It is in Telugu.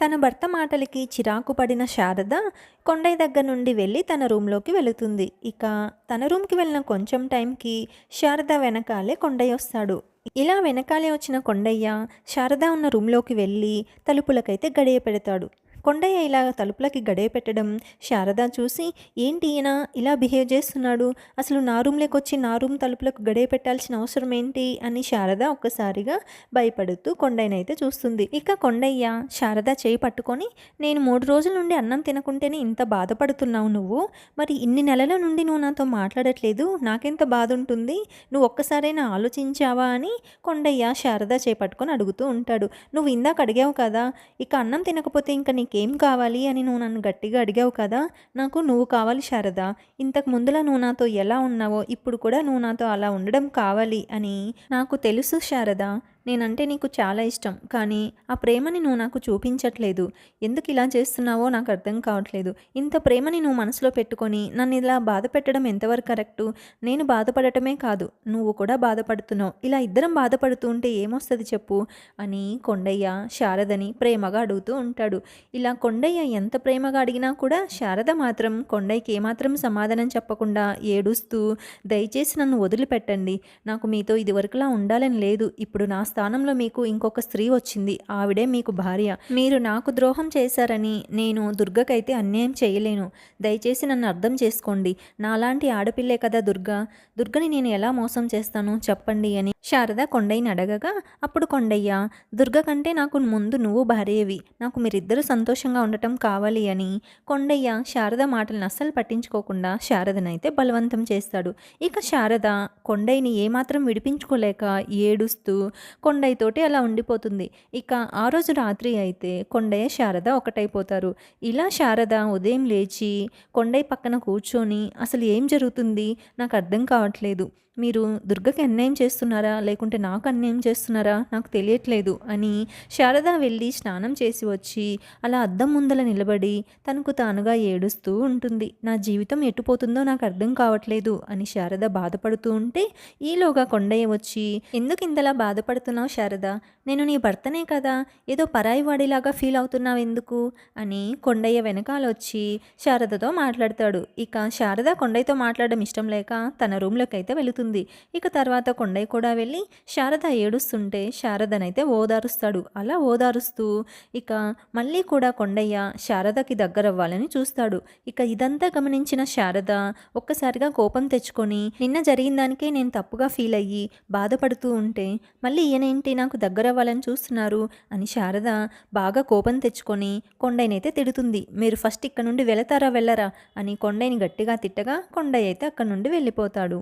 తన భర్త మాటలకి చిరాకు పడిన శారద కొండయ్య దగ్గర నుండి వెళ్ళి తన రూమ్లోకి వెళుతుంది. ఇక తన రూమ్కి వెళ్ళిన కొంచెం టైంకి శారద వెనకాలే కొండయ్య వస్తాడు. ఇలా వెనకాలే వచ్చిన కొండయ్య శారద ఉన్న రూమ్లోకి వెళ్ళి తలుపులకైతే గడియ పెడతాడు. కొండయ్య ఇలా తలుపులకి గడే పెట్టడం శారద చూసి ఏంటి ఈయన? ఇలా బిహేవ్ చేస్తున్నాడు? అసలు నా రూమ్లోకి వచ్చి నా రూమ్ తలుపులకు గడే పెట్టాల్సిన అవసరం ఏంటి? అని శారద ఒక్కసారిగా భయపడుతూ కొండయ్యనైతే చూస్తుంది. ఇక కొండయ్య శారద చేయి పట్టుకొని నేను మూడు రోజుల నుండి అన్నం తినకుంటేనే ఇంత బాధపడుతున్నావు నువ్వు? మరి ఇన్ని నెలల నుండి నువ్వు నాతో మాట్లాడట్లేదు? నాకెంత బాధ ఉంటుంది నువ్వు ఒక్కసారైనా ఆలోచించావా? అని కొండయ్య శారద చేపట్టుకొని అడుగుతూ ఉంటాడు. నువ్వు ఇందాక అడిగావు కదా ఇక అన్నం తినకపోతే ఇంకా నీకు కావాలి అని నువ్వు నన్ను గట్టిగా అడిగావు కదా నాకు నువ్వు కావాలి శారద. ఇంతకు ముందులా నువ్వు నాతో ఎలా ఉన్నావో ఇప్పుడు కూడా నువ్వు నాతో అలా ఉండడం కావాలి అని నాకు తెలుసు శారద. నేనంటే నీకు చాలా ఇష్టం కానీ ఆ ప్రేమని నువ్వు నాకు చూపించట్లేదు. ఎందుకు ఇలా చేస్తున్నావో నాకు అర్థం కావట్లేదు. ఇంత ప్రేమని నువ్వు మనసులో పెట్టుకొని నన్ను ఇలా బాధ పెట్టడం ఎంతవరకు కరెక్టు? నేను బాధపడటమే కాదు నువ్వు కూడా బాధపడుతున్నావు. ఇలా ఇద్దరం బాధపడుతూ ఉంటే ఏమొస్తుంది చెప్పు? అని కొండయ్య శారదని ప్రేమగా అడుగుతూ ఉంటాడు. ఇలా కొండయ్య ఎంత ప్రేమగా అడిగినా కూడా శారద మాత్రం కొండయ్యకి ఏమాత్రం సమాధానం చెప్పకుండా ఏడుస్తూ దయచేసి నన్ను వదిలిపెట్టండి. నాకు మీతో ఇదివరకులా ఉండాలని లేదు. ఇప్పుడు నా స్థానంలో మీకు ఇంకొక స్త్రీ వచ్చింది. ఆవిడే మీకు భార్య. మీరు నాకు ద్రోహం చేశారని నేను దుర్గకైతే అన్యాయం చేయలేను. దయచేసి నన్ను అర్థం చేసుకోండి. నాలాంటి ఆడపిల్లే కదా దుర్గ. దుర్గని నేను ఎలా మోసం చేస్తాను? చెప్పండి అని శారద కొండయ్యని అడగగా అప్పుడు కొండయ్య దుర్గ కంటే నాకు ముందు నువ్వు భార్యవి. నాకు మీరిద్దరూ సంతోషంగా ఉండటం కావాలి అని. కొండయ్య శారద మాటలను అస్సలు పట్టించుకోకుండా శారదనైతే బలవంతం చేస్తాడు. ఇక శారద కొండయ్యని ఏమాత్రం విడిపించుకోలేక ఏడుస్తూ కొండయ్యతోటి అలా ఉండిపోతుంది. ఇక ఆ రోజు రాత్రి అయితే కొండయ్య శారద ఒకటైపోతారు. ఇలా శారద ఉదయం లేచి కొండయ్య పక్కన కూర్చొని అసలు ఏం జరుగుతుంది? నాకు అర్థం కావట్లేదు. మీరు దుర్గకి అన్యాయం చేస్తున్నారా? లేకుంటే నాకు అన్యాయం చేస్తున్నారా? నాకు తెలియట్లేదు అని శారద వెళ్ళి స్నానం చేసి వచ్చి అలా అద్దం ముందల నిలబడి తనకు తానుగా ఏడుస్తూ ఉంటుంది. నా జీవితం ఎటుపోతుందో నాకు అర్థం కావట్లేదు అని శారద బాధపడుతూ ఉంటే ఈలోగా కొండయ్య వచ్చి ఎందుకు ఇంతలా బాధపడుతున్నావు శారద? నేను నీ భర్తనే కదా. ఏదో పరాయి వాడిలాగా ఫీల్ అవుతున్నావు ఎందుకు? అని కొండయ్య వెనకాల వచ్చి శారదతో మాట్లాడతాడు. ఇక శారద కొండయ్యతో మాట్లాడడం ఇష్టం లేక తన రూమ్లోకి అయితే వెళుతుంది. ఇక తర్వాత కొండయ్య కూడా వెళ్ళి శారద ఏడుస్తుంటే శారదనైతే ఓదారుస్తాడు. అలా ఓదారుస్తూ ఇక మళ్ళీ కూడా కొండయ్య శారదకి దగ్గరవ్వాలని చూస్తాడు. ఇక ఇదంతా గమనించిన శారద ఒక్కసారిగా కోపం తెచ్చుకొని నిన్న జరిగిన దానికే నేను తప్పుగా ఫీల్ అయ్యి బాధపడుతూ ఉంటే మళ్ళీ ఈయనేంటి నాకు దగ్గరవ్వాలని చూస్తున్నారు అని శారద బాగా కోపం తెచ్చుకొని కొండయ్యనైతే తిడుతుంది. మీరు ఫస్ట్ ఇక్కడ నుండి వెళతారా వెళ్ళరా అని కొండయ్యని గట్టిగా తిట్టగా కొండయ్య అయితే అక్కడ నుండి వెళ్ళిపోతాడు.